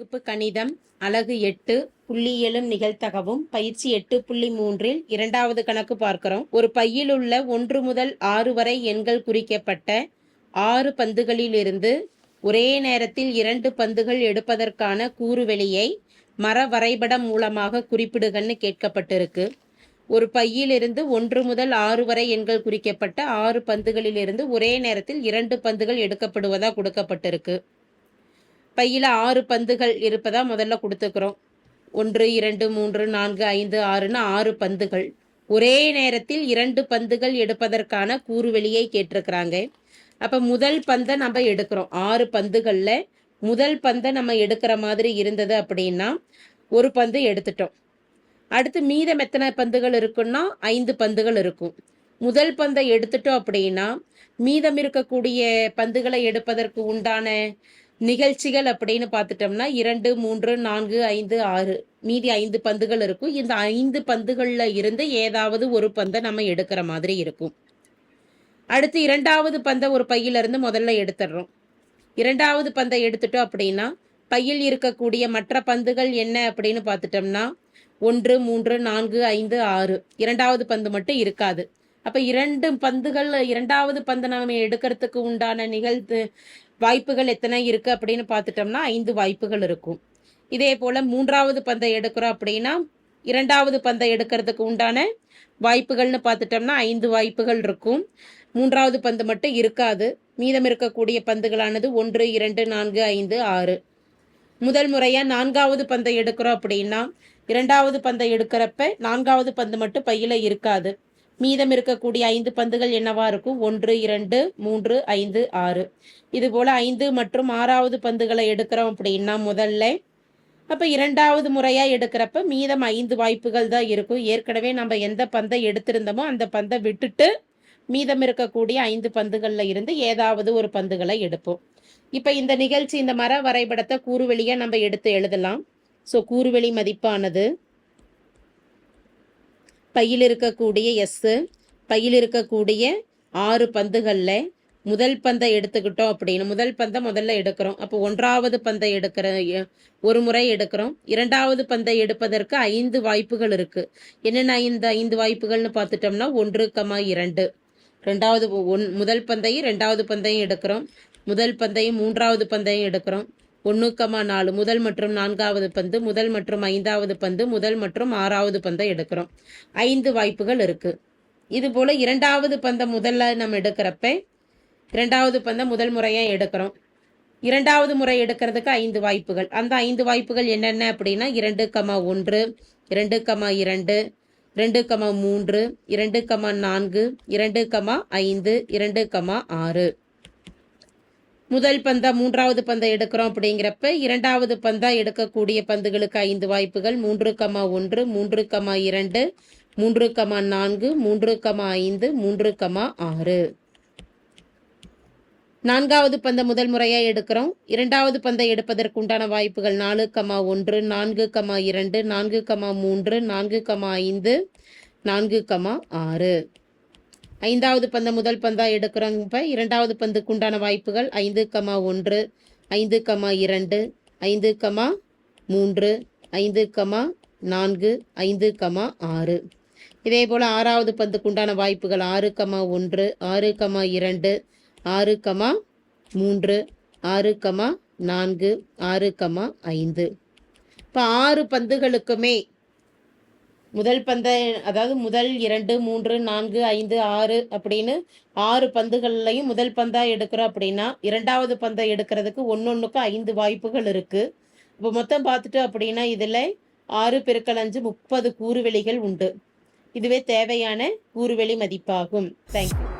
வகுப்பு கணிதம் அலகு எட்டு புள்ளியலும் நிகழ்த்தகவும் பயிற்சி எட்டு புள்ளி மூன்றில் இரண்டாவது கணக்கு பார்க்கிறோம். ஒரு பையில் உள்ள ஒன்று முதல் ஆறு வரை எண்கள் குறிக்கப்பட்ட ஆறு பந்துகளிலிருந்து ஒரே நேரத்தில் இரண்டு பந்துகள் எடுப்பதற்கான கூறுவெளியை மர வரைபடம் மூலமாக குறிப்பிடுகன்னு கேட்கப்பட்டிருக்கு. ஒரு பையிலிருந்து ஒன்று முதல் ஆறு வரை எண்கள் குறிக்கப்பட்ட ஆறு பந்துகளிலிருந்து ஒரே நேரத்தில் இரண்டு பந்துகள் எடுக்கப்படுவதா கொடுக்கப்பட்டிருக்கு. பையில் ஆறு பந்துகள் இருப்பதா முதல்ல கொடுத்துக்கிறோம். ஒன்று இரண்டு மூன்று நான்கு ஐந்து ஆறுன்னு ஆறு பந்துகள். ஒரே நேரத்தில் இரண்டு பந்துகள் எடுப்பதற்கான கூறுவெளியை கேட்டிருக்கிறாங்க. அப்போ முதல் பந்தை நம்ம எடுக்கிறோம். ஆறு பந்துகளில் முதல் பந்தை நம்ம எடுக்கிற மாதிரி இருந்தது அப்படின்னா ஒரு பந்து எடுத்துட்டோம். அடுத்து மீதம் எத்தனை பந்துகள் இருக்குன்னா ஐந்து பந்துகள் இருக்கும். முதல் பந்தை எடுத்துட்டோம் அப்படின்னா மீதம் இருக்கக்கூடிய பந்துகளை எடுப்பதற்கு உண்டான நிகழ்ச்சிகள் அப்படின்னு பார்த்துட்டோம்னா இரண்டு மூன்று நான்கு ஐந்து ஆறு. மீதி ஐந்து பந்துகள் இருக்கும். இந்த ஐந்து பந்துகளில் இருந்து ஏதாவது ஒரு பந்தை நம்ம எடுக்கிற மாதிரி இருக்கும். அடுத்து இரண்டாவது பந்தை ஒரு பையிலிருந்து முதல்ல எடுத்துடுறோம். இரண்டாவது பந்தை எடுத்துட்டோம் அப்படின்னா பையில் இருக்கக்கூடிய மற்ற பந்துகள் என்ன அப்படின்னு பார்த்துட்டோம்னா ஒன்று மூன்று நான்கு ஐந்து ஆறு. இரண்டாவது பந்து மட்டும் இருக்காது. அப்போ இரண்டு பந்துகள் இரண்டாவது பந்து நம்ம எடுக்கிறதுக்கு உண்டான நிகழ்த்து வாய்ப்புகள் எத்தனை இருக்கு அப்படின்னு பார்த்துட்டோம்னா ஐந்து வாய்ப்புகள் இருக்கும். இதே போல மூன்றாவது பந்தை எடுக்கிறோம் அப்படின்னா இரண்டாவது பந்தை எடுக்கிறதுக்கு உண்டான வாய்ப்புகள்னு பார்த்துட்டோம்னா ஐந்து வாய்ப்புகள் இருக்கும். மூன்றாவது பந்து மட்டும் இருக்காது. மீதம் இருக்கக்கூடிய பந்துகளானது ஒன்று இரண்டு நான்கு ஐந்து ஆறு. முதல் முறையா நான்காவது பந்தை எடுக்கிறோம் அப்படின்னா இரண்டாவது பந்தை எடுக்கிறப்ப நான்காவது பந்து மட்டும் பையில இருக்காது. மீதம் இருக்கக்கூடிய ஐந்து பந்துகள் என்னவா இருக்கும்? ஒன்று இரண்டு மூன்று ஐந்து ஆறு. இது போல ஐந்து மற்றும் ஆறாவது பந்துகளை எடுக்கிறோம் அப்படின்னா முதல்ல அப்ப இரண்டாவது முறையா எடுக்கிறப்ப மீதம் ஐந்து வாய்ப்புகள் தான் இருக்கும். ஏற்கனவே நம்ம எந்த பந்தை எடுத்திருந்தோமோ அந்த பந்தை விட்டுட்டு மீதம் இருக்கக்கூடிய ஐந்து பந்துகள்ல இருந்து ஏதாவது ஒரு பந்துகளை எடுப்போம். இப்ப இந்த நிகழ்ச்சி இந்த மர வரைபடத்தை கூறுவெளியா நம்ம எடுத்து எழுதலாம். ஸோ கூறுவெளி மதிப்பானது பையில் இருக்கக்கூடிய எஸ்ஸு பையில் இருக்கக்கூடிய ஆறு பந்துகளில் முதல் பந்தை எடுத்துக்கிட்டோம் அப்படின்னு. முதல் பந்தை முதல்ல எடுக்கிறோம். அப்போ ஒன்றாவது பந்தை எடுக்கிற ஒரு முறை எடுக்கிறோம். இரண்டாவது பந்தை எடுப்பதற்கு ஐந்து வாய்ப்புகள் இருக்கு. என்னென்ன ஐந்து ஐந்து வாய்ப்புகள்னு பார்த்துட்டோம்னா ஒன்று கமா இரண்டு. ரெண்டாவது ஒன் முதல் பந்தையும் ரெண்டாவது பந்தையும் எடுக்கிறோம். முதல் பந்தையும் மூன்றாவது பந்தையும் எடுக்கிறோம். ஒன்று கமா நாலு முதல் மற்றும் நான்காவது பந்து முதல் மற்றும் ஐந்தாவது பந்து முதல் மற்றும் ஆறாவது பந்தை எடுக்கிறோம். ஐந்து வாய்ப்புகள் இருக்குது இது போல் இரண்டாவது பந்தை முதல்ல நம்ம எடுக்கிறப்ப இரண்டாவது பந்தை முதல் முறையாக எடுக்கிறோம். இரண்டாவது முறை எடுக்கிறதுக்கு ஐந்து வாய்ப்புகள். அந்த ஐந்து வாய்ப்புகள் என்னென்ன அப்படின்னா இரண்டு கமா ஒன்று இரண்டு கமா இரண்டு இரண்டு கமா மூன்று இரண்டு கமா நான்கு இரண்டு கமா ஐந்து இரண்டு கமா ஆறு. முதல் பந்தா மூன்றாவது பந்தை எடுக்கிறோம் அப்படிங்கிறப்ப இரண்டாவது பந்தா எடுக்கக்கூடிய பந்துகளுக்கு ஐந்து வாய்ப்புகள். மூன்று கமா ஒன்று மூன்று கமா இரண்டு மூன்று கமா நான்கு மூன்று கமா ஐந்து மூன்று கமா ஆறு. நான்காவது பந்தை முதல் முறையாக எடுக்கிறோம். இரண்டாவது பந்தை எடுப்பதற்கு உண்டான வாய்ப்புகள் நாலு கமா ஒன்று நான்கு கமா இரண்டு நான்கு கமா மூன்று நான்கு கமா ஐந்து நான்கு கமா ஆறு. ஐந்தாவது பந்தை முதல் பந்தாக எடுக்கிறோங்க இரண்டாவது பந்துக்கு உண்டான வாய்ப்புகள் ஐந்து கமா ஒன்று ஐந்து கமா இரண்டு ஐந்து கமா மூன்று ஐந்து கமா நான்கு ஐந்து கமா ஆறு. இதே போல் ஆறாவது பந்துக்கு உண்டான வாய்ப்புகள் ஆறு கமா ஒன்று ஆறு கமா இரண்டு ஆறு கமா மூன்று ஆறு கமா நான்கு ஆறு கமா ஐந்து. இப்போ ஆறு பந்துகளுக்குமே முதல் பந்தை அதாவது முதல் இரண்டு மூன்று நான்கு ஐந்து ஆறு அப்படின்னு ஆறு பந்துகள்லையும் முதல் பந்தா எடுக்கிறோம் அப்படின்னா இரண்டாவது பந்தை எடுக்கிறதுக்கு ஒன்னொன்னுக்கும் ஐந்து வாய்ப்புகள் இருக்கு. இப்போ மொத்தம் பார்த்துட்டோம் அப்படின்னா இதில் ஆறு பெருக்கள் அஞ்சு முப்பது கூறுவெளிகள் உண்டு. இதுவே தேவையான கூறுவெளி மதிப்பாகும். தேங்க்யூ